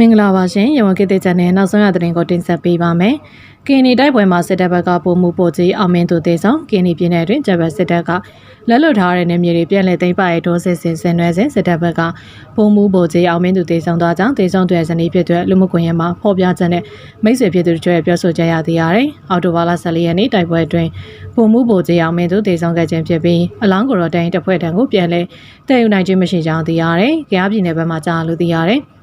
မင်္ဂလာပါရှင်ရဝန်ကိတဲ့ချန်နယ်နောက်ဆုံးရသတင်းကိုတင်ဆက်ပေးပါမယ်။ကင်းနီတိုက်ပွဲမှာစစ်တပ်ဘက်ကပုံမှုပိုကြီးအောင်မင်းသူသေးဆောင်ကင်းနီပြည်နယ်တွင်ဂျပန်စစ်တပ်ကလက်လွတ်ထားတဲ့နေမြေတွေပြန်လည်သိမ်းပိုက်ဒေါ်စစ်စင်ဆင်နွဲစဉ်စစ်တပ်ဘက်ကပုံမှုပိုကြီးအောင်မင်းသူသေးဆောင်သွားကြောင်းသေးဆောင်တွေဇနီးဖြစ်တဲ့လူမှုကွန်ရက်မှာဖော်ပြချက်နဲ့မိတ်ဆွေဖြစ်သူတို့ရဲ့ပြောဆိုကြရသေးရတယ်။အော်တိုဘာလ14ရက်နေ့တိုက်ပွဲအတွင်းပုံမှုပိုကြီးအောင်မင်းသူသေးဆောင်ခဲ့ခြင်းဖြစ်ပြီးအလောင်းကိုတော့တိုင်းတစ်ဖွဲ့တန်းကိုပြန်လည်တည်ယူနိုင်ခြင်းမရှိကြောင်းသိရတယ်။ကြားပြည်နယ်ဘက်မှာကြားလို့သိရတယ်။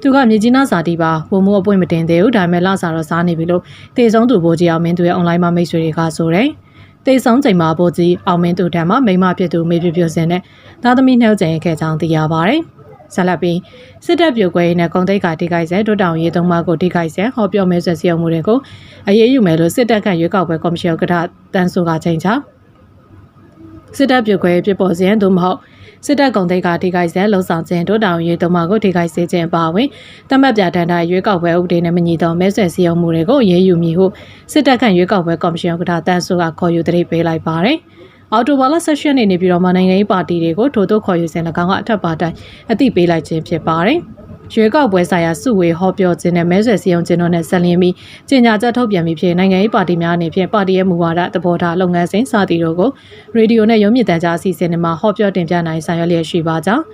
သူကမြေကြီးနားစာတီးပါပုံမှုအပွင့်မတင်သေးဘူးဒါပေမဲ့လစာတော့စားနေပြီလို့တေဆုံးသူဘိုးကြီးအောင်မင်းသူရဲ့ online မှာမိတ်ဆွေတွေကဆိုတယ်တေဆုံးချိန်မှာဘိုးကြီးအောင်မင်းသူတံမှာမိမဖြစ်သူမေပြပြစင်နဲ့သားသမီးနှုတ်ကြင်ခဲ့ကြောင်းသိရပါတယ်ဆက်လက်ပြီးစစ်တပ်ပြိုကွဲရေးနဲ့ကုန်တိတ်ကတိကိုက်ဆဲဒုတောင်ရေးသုံးပါးကိုတိကိုက်ဆဲဟောပြောမဲဆွဲစီအောင်မှုတွေကိုအရေးယူမယ်လို့စစ်တပ်ကရွေးကောက်ပွဲကော်မရှင်ဥက္ကဋ္ဌတန်းဆိုကချိန်ချစစ်တပ်ပြိုကွဲပြပေါ်စရင်သို့မဟုတ် စစ်တပ်ကုံတိတ်ကထိခိုက်ဆက်လှုံ့ဆော်ခြင်းတို့တောင်ရေးသုံးပါကိုထိခိုက်စေခြင်းပါဝင်တမတ်ပြတန်တာရွေးကောက်ပွဲဥပဒေနဲ့မညီသောမဲဆွယ်စည်းရုံးမှုတွေကိုအရေးယူမည်ဟုစစ်တပ်ခန့်ရွေးကောက်ပွဲကော်မရှင်ဥက္ကဋ္ဌတန်းစုကခေါ်ယူတရိပ်ပေးလိုက်ပါတယ်။အော်တိုဘာလ16ရက်နေ့နေပြည်တော်မှာနိုင်ငံရေးပါတီတွေကိုထို့သို့ခေါ်ယူစဉ်၎င်းကအထက်ပါတိုင်းအသိပေးလိုက်ခြင်းဖြစ်ပါတယ်။ ရွေးကောက်ပွဲဆိုင်ရာစုဝေဟောပြောခြင်းနဲ့မဲဆွယ်စည်းရုံးခြင်းတို့နဲ့ဆက်လျင်းပြီးကြေညာချက်ထုတ်ပြန်ပြီးဖြစ်နိုင်ငံရေးပါတီများအနေဖြင့်ပါတီရဲ့မူဝါဒသဘောထားလုပ်ငန်းစဉ်စသည်တို့ကိုရေဒီယိုနဲ့ရုံးမြင့်တန်းကြားအစီအစဉ်တွေမှာဟောပြောတင်ပြနိုင်ဆောင်ရွက်လျက်ရှိပါကြောင်း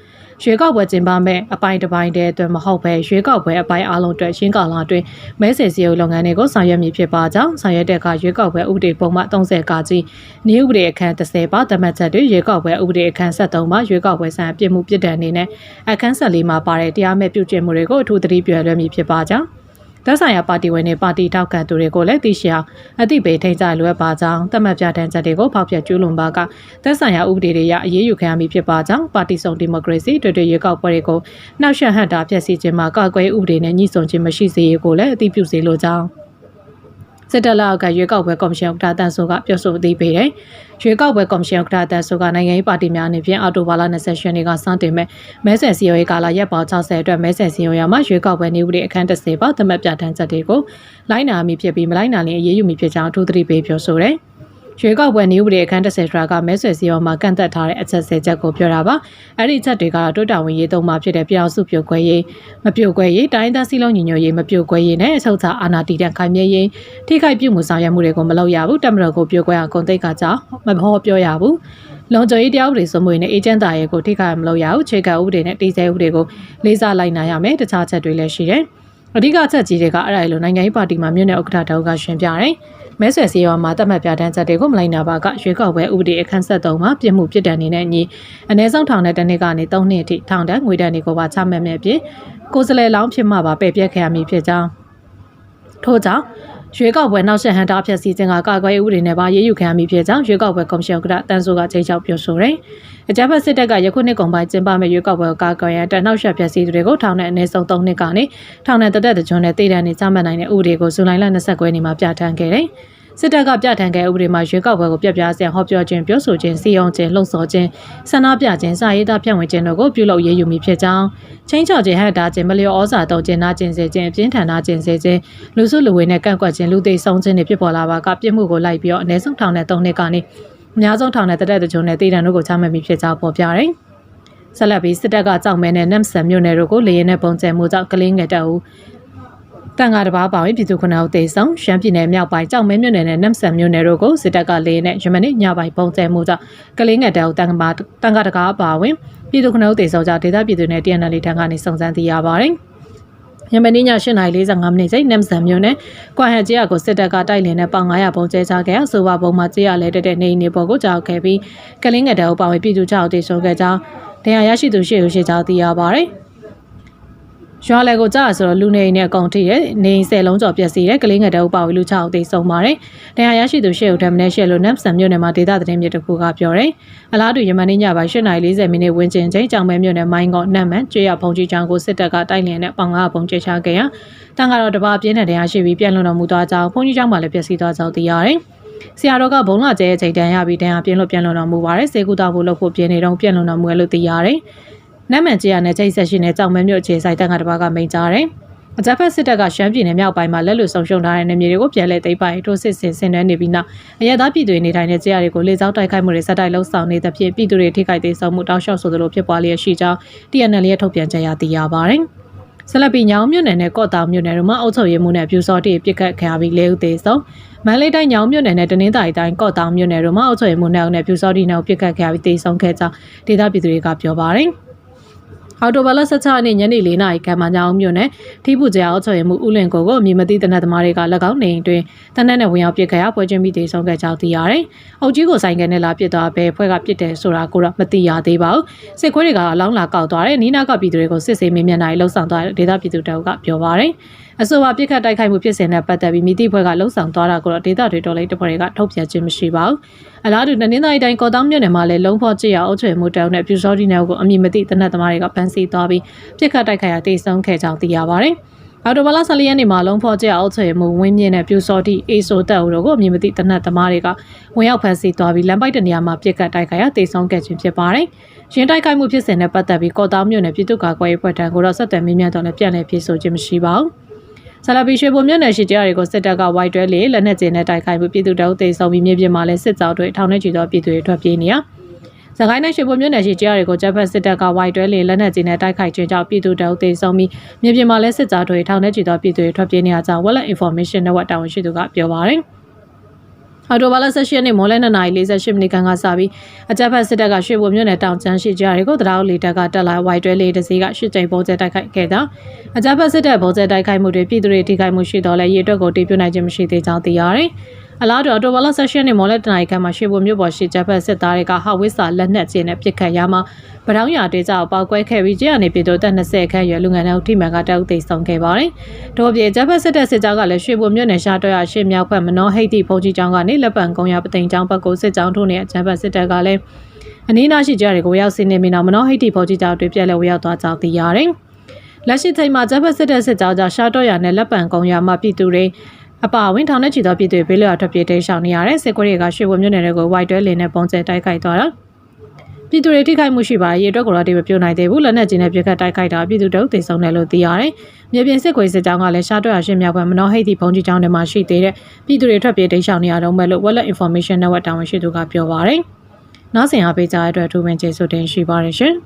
ရွေးကောက်ပွဲကျင်းပမဲ့အပိုင်းတစ်ပိုင်းတည်းအတွက်မဟုတ်ဘဲရွေးကောက်ပွဲအပိုင်းအလုံးအတွက်ရှင်းကာလအတွင်းမဲဆယ်စီယုံလုပ်ငန်းတွေကိုဆောင်ရွက်မည်ဖြစ်ပါကြောင်းဆောင်ရွက်တဲ့အခါရွေးကောက်ပွဲဥပဒေပုံမှန်30ကကြီးနေဥပဒေအခန်း30ပါတမတ်ချက်တွေရွေးကောက်ပွဲဥပဒေအခန်း73ပါရွေးကောက်ပွဲဆိုင်ရာပြည်မှုပြည်တံအနေနဲ့အခန်း14မှာပါတဲ့တရားမဲ့ပြုကျင့်မှုတွေကိုအထူးသတိပြုရမည်ဖြစ်ပါကြောင်း သက်ဆိုင်ရာပါတီဝင်တွေပါတီထောက်ခံသူတွေကိုလည်းသိရှိအောင်အသိပေးထိန်ကြလွယ်ပါကြောင်းတမတ်ပြတန်းချက်တွေကိုဖောက်ဖျက်ကျူးလွန်ပါကသက်ဆိုင်ရာဥပဒေတွေရအရေးယူခံရမည်ဖြစ်ပါကြောင်းပါတီစုံဒီမိုကရေစီတွေ့တွေ့ရွေးကောက်ပွဲတွေကိုနှောက်ယှက်ဟန့်တာဖျက်ဆီးခြင်းမှာကာကွယ်ဥပဒေနဲ့ညှိစွန်ခြင်းမရှိစေရေးကိုလည်းအသိပြုစေလိုကြောင်း စစ်တပ်လောက်ကရွေးကောက်ပွဲကော်မရှင်ဥက္ကဋ္ဌတန်းဆိုကပြောဆိုအသိပေးတယ်။ရွေးကောက်ပွဲကော်မရှင်ဥက္ကဋ္ဌတန်းဆိုကနိုင်ငံရေးပါတီများအနေဖြင့်အော်တိုဘာလ20ရက်နေ့ကစတင်မဲ့မဲဆယ်စီယိုရေးကာလရက်ပေါင်း60အတွက်မဲဆယ်စီယိုရမှာရွေးကောက်ပွဲနေဦးတွေအခန်း30ပါသမတ်ပြဋ္ဌာန်းချက်တွေကိုလိုက်နာမိဖြစ်ပြီးမလိုက်နာရင်အရေးယူမိဖြစ်ကြောင်းအထူးသတိပေးပြောဆိုတယ်။ ရွေးကောက်ပွဲနေဥပဒေအခန်း30ထရာကမဲဆွယ်စည်းရုံးမှာကန့်သက်ထားတဲ့အချက်10ချက်ကိုပြောတာပါအဲ့ဒီချက်တွေကတော့တွတ်တာဝင်ရေးသုံးမှာဖြစ်တဲ့ပြောင်စုပြိုကွဲရေးမပြိုကွဲရေးတိုင်းသားစီလုံးညီညွတ်ရေးမပြိုကွဲရေးနဲ့အချုပ်ချအာဏာတည်တဲ့ခိုင်မြဲရေးထိခိုက်ပြုမှုဆောင်ရွက်မှုတွေကိုမလုပ်ရဘူးတမတော်ကိုပြိုကွဲအောင်ကုန်သိက္ခာကြောင့်မဖော်ပြောရဘူးလုံခြုံရေးတရားဥပဒေစိုးမိုးရေးနဲ့အေဂျင့်တာရဲ့ကိုထိခိုက်မလုပ်ရဘူးခြေကဥပဒေနဲ့တည်ဆဲဥပဒေကိုလေးစားလိုက်နိုင်ရမယ်တခြားချက်တွေလည်းရှိတယ်အဓိကချက်ကြီးတွေကအဲ့ဒါလိုနိုင်ငံရေးပါတီမှာမြို့နယ်ဥက္ကဋ္ဌတောက်ကရှင်းပြတယ် မဲဆွယ်စီရောမှာတတ်မှတ်ပြဋ္ဌာန်းချက်တွေကိုမလိုက်နာပါကရွေးကောက်ပွဲဥပဒေအခန်းဆက်3မှာပြစ်မှုပြစ်ဒဏ်နေနဲ့ညီအ ਨੇ ဆုံးထောင်တဲ့တစ်နှစ်ကနေ3နှစ်အထိထောင်ဒဏ်ငွေဒဏ်တွေကိုပါချမှတ်မဲ့ဖြစ်ကိုယ်စလဲလောင်းဖြစ်မှပါပယ်ပြက်ခဲ့ရမည်ဖြစ်ကြောင်းထို့ကြောင့် ရွေးကောက်ပွဲနောက်ဆက်ဟန်တာဖြတ်စည်းခြင်းကကာကွယ်ရေးဥပဒေနဲ့ပါရေးယူခံရမည်ဖြစ်ကြောင်းရွေးကောက်ပွဲကော်မရှင်ကတန်းဆိုကချိန်ချောက်ပြောဆိုတယ်။အကြမ်းဖက်စစ်တပ်ကယခုနှစ်ကုန်ပိုင်းကျင်းပမဲ့ရွေးကောက်ပွဲကာကွယ်ရန်တနောက်ဆက်ဖြတ်စည်းသူတွေကိုထောင်နဲ့အနည်းဆုံး3နှစ်ကနေထောင်နဲ့တသက်တကြွနဲ့တည်တံ့နေကြမှတ်နိုင်တဲ့ဥပဒေကိုဇူလိုင်လ29ရက်နေ့မှာပြဋ္ဌာန်းခဲ့တယ်။ စစ်တပ်ကပြဋ္ဌာန်းခဲ့ဥပဒေမှာရွေးကောက်ပွဲကိုပြပြဆင်ဟောပြောခြင်းပြောဆိုခြင်းစီယုံခြင်းလှုံ့ဆော်ခြင်းဆန္ဒပြခြင်းစာရေးသားဖြန့်ဝေခြင်းတို့ကိုပြုလုပ်ရေးယူမိဖြစ်ကြောင်းချင်းချော်ခြင်းဟက်တာခြင်းမလျော်ဩဇာတုံခြင်းနာခြင်းစေခြင်းအပြင်းထန်နာခြင်းစေခြင်းလူစုလူဝေနဲ့ကန့်ကွက်ခြင်းလူသိဆုံးခြင်းတွေဖြစ်ပေါ်လာပါကပြစ်မှုကိုလိုက်ပြီးတော့အ ਨੇ ဆုံးထောင်နဲ့၃နှစ်ကနေအများဆုံးထောင်နဲ့တရက်တကြုံနဲ့တည်တံတို့ကိုချမှတ်မိဖြစ်ကြောင်းပေါ်ပြတယ်ဆက်လက်ပြီးစစ်တပ်ကကြောက်မဲနဲ့နမ်ဆန်မြို့နယ်တို့ကိုလေရင်နဲ့ပုံကျဲမှုကြောင့်ကလင်းငယ်တအူ တန်ဃာတစ်ပါးပါဝင်ပြည်သူခုနှစ်ဦးသေဆုံးရှမ်းပြည်နယ်မြောက်ပိုင်းကြောက်မဲမြို့နယ်နဲ့နမ်ဆန်မြို့နယ်တို့ကိုစစ်တပ်ကလေးနဲ့ယမနေ့ညပိုင်းပုံကျဲမှုကြောင့်ကလေးငယ်တအူတန်ဃာတန်ဃာတကားပါဝင်ပြည်သူခုနှစ်ဦးသေဆုံးကြောင့်ဒေသပြည်သူနဲ့ TNL ထံကနေစုံစမ်းသိရပါတယ်ယမနေ့ည8:45မိနစ်ချိန်နမ်ဆန်မြို့နယ်ကွာဟန်ကျေးရွာကိုစစ်တပ်ကတိုက်လင်နဲ့ပေါင်900ပုံကျဲချခဲ့အဆိုပါပုံမှာကျေးရွာလဲတက်တဲ့နေအိမ်တွေပေါ်ကိုကြောက်ခဲ့ပြီးကလင်းငယ်တဲကိုပါဝင်ပြည်သူ6ဦးသေဆုံးခဲ့ကြောင်းတရားရရှိသူရှေ့ဦးရှိကြောင်းသိရပါတယ်။ ရွာလယ်ကိုကြားဆိုတော့လူနေအိမ်နဲ့အကုန်ထိတဲ့နေအိမ်ဆယ်လုံးကျော်ပျက်စီးတဲ့ကလေးငယ်တအုပ်ပါဝီလူ6ဦးသေဆုံးပါတယ်။တရားရရှိသူရှေ့ဦးထမနဲ့ရှေ့လို့နမ်ဆန်မြို့နယ်မှာဒေသသတင်းမြေတစ်ခုကပြောတယ်။အလားတူယမန်နေ့ညပိုင်း8:40မိနစ်ဝန်းကျင်ချိန်ကြောင်မဲမြို့နယ်မိုင်းကောနမ်မန်ကျွေရဖုန်ကြီးချောင်းကိုစစ်တပ်ကတိုက်လျင်နဲ့ပေါင်ငါပုံကျချခဲ့ရတန်ကတော့တပါပြင်းတဲ့တရားရှိပြီးပြန်လွန်တော်မူသွားကြောင်းဖုန်ကြီးချောင်းမှာလည်းပျက်စီးသွားကြောင်းသိရတယ်။ဆရာတော်ကဘုံလာကျဲချိန်တန်ရပြီးတန်ရပြင်းလို့ပြန်လွန်တော်မူပါတယ်။စေကူတာဖို့လုပ်ဖို့ပြင်းနေတော့ပြန်လွန်တော်မူရလို့သိရတယ်။ နတ်မှန်ကြီးရနဲ့ချိတ်ဆက်ရှိနေကြောင်မဲမြို့အခြေဆိုင်တန်ခါတစ်ပါးကမိန်ကြားတယ်။အကြမ်းဖက်စစ်တပ်ကရှမ်းပြည်နယ်မြောက်ပိုင်းမှာလက်လွတ်ဆုံးရှုံးထားတဲ့နေမြေတွေကိုပြန်လည်သိမ်းပိုက်ထိုးစစ်ဆင်ဆင်နွှဲနေပြီးနောက်အရသာပြည်သူတွေနေထိုင်တဲ့ကြေးရတွေကိုလေကြောင်းတိုက်ခိုက်မှုတွေဆက်တိုက်လှုပ်ဆောင်နေတဲ့ဖြစ်ပြည်သူတွေထိခိုက်သေးဆုံးမှုတောက်လျှောက်ဆိုသလိုဖြစ်ပွားလျက်ရှိကြောင်း TNL ရဲ့ထုတ်ပြန်ကြေညာသိရပါတယ်။ဆက်လက်ပြီးညောင်မြို့နယ်နဲ့ကော့တောင်မြို့နယ်တို့မှာအုပ်ချုပ်ရေးမှုနဲ့ပြူစောတိပြစ်ခတ်ခံရပြီးလေးဦးသေဆုံးမန္တလေးတိုင်းညောင်မြို့နယ်နဲ့တနင်္သာရီတိုင်းကော့တောင်မြို့နယ်တို့မှာအုပ်ချုပ်ရေးမှုနဲ့ပြူစောတိနဲ့ပြစ်ခတ်ခံရပြီးသေဆုံးခဲ့ကြောင်းဒေသပြည်သူတွေကပြောပါတယ်။ အော်တိုဘာလ16ရက်နေ့ညနေ4နာရီခန့်မှာညောင်မြို့နယ်ထိပူကျအောက်ချော်ရမှုဥလင်ကိုကိုအမည်မသိတနက်သမားတွေက၎င်းနေအိမ်တွင်တနက်နဲ့ဝင်ရောက်ပစ်ခတ်ရာပွဲချင်းပြီးတေဆုံးခဲ့ကြောင်းသိရတယ်။အုပ်ကြီးကိုဆိုင်ကနေလာပစ်သွားဘဲဖွဲ့ကပစ်တယ်ဆိုတာကိုတော့မသိရသေးပါဘူး။စစ်ခွေးတွေကအလောင်းလာကောက်သွားတယ်။နီးနားကပြည်သူတွေကိုစစ်ဆေးမေးမြန်းနိုင်လှုပ်ဆောင်သွားတဲ့ဒေသပြည်သူတအုပ်ကပြောပါရယ်။ အဆိုပါပြစ်ခတ်တိုက်ခိုက်မှုဖြစ်စဉ်နဲ့ပတ်သက်ပြီးမိတိဖွဲ့ကလှုပ်ဆောင်သွားတာကိုတော့ဒေသတွေတော်လိုက်တဖွဲ့တွေကထုတ်ပြန်ခြင်းမရှိပါဘူး။အလားတူနင်းတိုင်းတိုင်းကော်တောင်းမြို့နယ်မှာလည်းလုံဖော့ချရအုပ်ချုပ်မှုတောင်းနဲ့ပြူစောဒီနယ်ကိုအမည်မသိတနက်သမားတွေကဖမ်းဆီးသွားပြီးပြစ်ခတ်တိုက်ခိုက်ရာတေဆုံးခဲ့ကြောင်းသိရပါတယ်။အော်တိုဘလာဆလီယန်နေမှာလုံဖော့ကျအောက်ချေမှုဝင်းမြင့်နဲ့ပြူစောတိအေဆိုတက်ဦးတို့ကိုအမည်မသိတနက်သမားတွေကဝင်ရောက်ဖမ်းဆီးသွားပြီးလမ်းပိုက်တနေရာမှာပြစ်ခတ်တိုက်ခိုက်ရာတေဆုံးခဲ့ခြင်းဖြစ်ပါတယ်။ရင်းတိုက်ခိုက်မှုဖြစ်စဉ်နဲ့ပတ်သက်ပြီးကော်တောင်းမြို့နယ်ပြည်သူ့ကာကွယ်ရေးဖွဲ့ထံကိုတော့ဆက်သွယ်မေးမြန်းတော့လည်းပြန်လည်ဖြေဆိုခြင်းမရှိပါဘူး။ ဆလာပီရွှေဘုံမြို့နယ်ရှိကြတွေကိုစစ်တပ်ကဝိုက်တွဲလေလက်နက်ကျင်းနဲ့တိုက်ခိုက်မှုပြည်သူတအုပ်သိမ်းဆုံးပြီးမြေပြင်မှာလည်းစစ်ကြောတွေထောင်ထဲချီသောပြည်သူတွေထွက်ပြေးနေရ။စကိုင်းတိုင်းရွှေဘုံမြို့နယ်ရှိကြတွေကိုဂျပန်စစ်တပ်ကဝိုက်တွဲလေလက်နက်ကျင်းနဲ့တိုက်ခိုက်ခြင်းကြောင့်ပြည်သူတအုပ်သိမ်းဆုံးပြီးမြေပြင်မှာလည်းစစ်ကြောတွေထောင်ထဲချီသောပြည်သူတွေထွက်ပြေးနေရကြောင်း Wallet Information Network တာဝန်ရှိသူကပြောပါရယ်။ အော်တိုဘာလ16ရက်နေ့မော်လဲ2နာရီ48မိနစ်ခန့်ကစပြီးအကြမ်းဖက်စစ်တပ်ကရွှေဘုံမြို့နယ်တောင်ကျန်းရှိကြတွေကိုတရားလေတပ်ကတက်လာဝိုက်တွဲလေးတစ်စီးကရှစ်ကြိမ်ပုံကျဲတိုက်ခိုက်ခဲ့တာအကြမ်းဖက်စစ်တပ်ပုံကျဲတိုက်ခိုက်မှုတွေပြည်သူတွေထိခိုက်မှုရှိတော့လဲရေအတွက်ကိုတည်ပြုနိုင်ခြင်းမရှိသေးကြောင်းသိရတယ်။ အလားတူအော်တိုဘာလ16ရက်နေ့မော်လဲ2နာရီခန့်မှာရွှေဘုံမြို့ပေါ်ရှိကြမ်းဖက်စစ်သားတွေကဟာဝစ်စာလက်နက်ကျင်းနဲ့ပစ်ခတ်ရမှာပထောင်းရတေးကြောက်ပောက်ကွဲခဲ့ပြီးကျရနေပြည်တော်တက်20ခန့်ရွယ်လူငယ်တို့ထိမှန်ကတောက်သိမ်းခဲ့ပါတယ်။တို့ပြင်ဂျပန်စစ်တပ်စစ်ကြောင်းကလည်းရွှေဘုံမြို့နယ်ရှားတွရရှေ့မြောက်ဘက်မနောဟိတ်တိဖုန်ကြီးကျောင်းကနေလက်ပံကုန်းရပသိမ်ကျောင်းဘက်ကိုစစ်ကြောင်းထိုးနေဂျပန်စစ်တပ်ကလည်းအနီးနားရှိကြတွေကိုရောက်စီနေပြီးနောက်မနောဟိတ်တိဖုန်ကြီးကျောင်းတွေပြက်လဲဝရောက်သွားကြောင်းသိရတယ်။လက်ရှိချိန်မှာဂျပန်စစ်တပ်စစ်ကြောင်းကြောင့်ရှားတွရနဲ့လက်ပံကုန်းရမှာပြည်သူတွေ အပါအဝင်ထောင်နဲ့ချီသောပြည်သူတွေဘေးလွတ်ထွက်ပြေးတိမ်းရှောင်နေရတဲ့စစ်ကွတွေကရွှေဘုံမြို့နယ်တွေကိုဝိုက်တွဲလင်းနဲ့ပုံကျဲတိုက်ခိုက်သွားတာပြည်သူတွေထိခိုက်မှုရှိပါရေအတွက်ကိုတော့ဒီမပြုတ်နိုင်သေးဘူးလက်နက်ကြီးနဲ့ပြစ်ခတ်တိုက်ခိုက်တာပြည်သူတို့သိဆုံးတယ်လို့သိရတယ်။မြေပြင်စစ်ကွေစစ်ကြောင်းကလည်းရှားတွရရှင်းမြောက်ဘက်မနောဟိတ်တီဘုံကြီးကျောင်းတွေမှာရှိသေးတဲ့ပြည်သူတွေထွက်ပြေးတိမ်းရှောင်နေရတော့မဲ့လို့ Wallet Information Network တာဝန်ရှိသူကပြောပါရယ်။နောက်ဆင်အားပေးကြတဲ့အတွက်အထူးပင်ကျေးဇူးတင်ရှိပါတယ်ရှင်။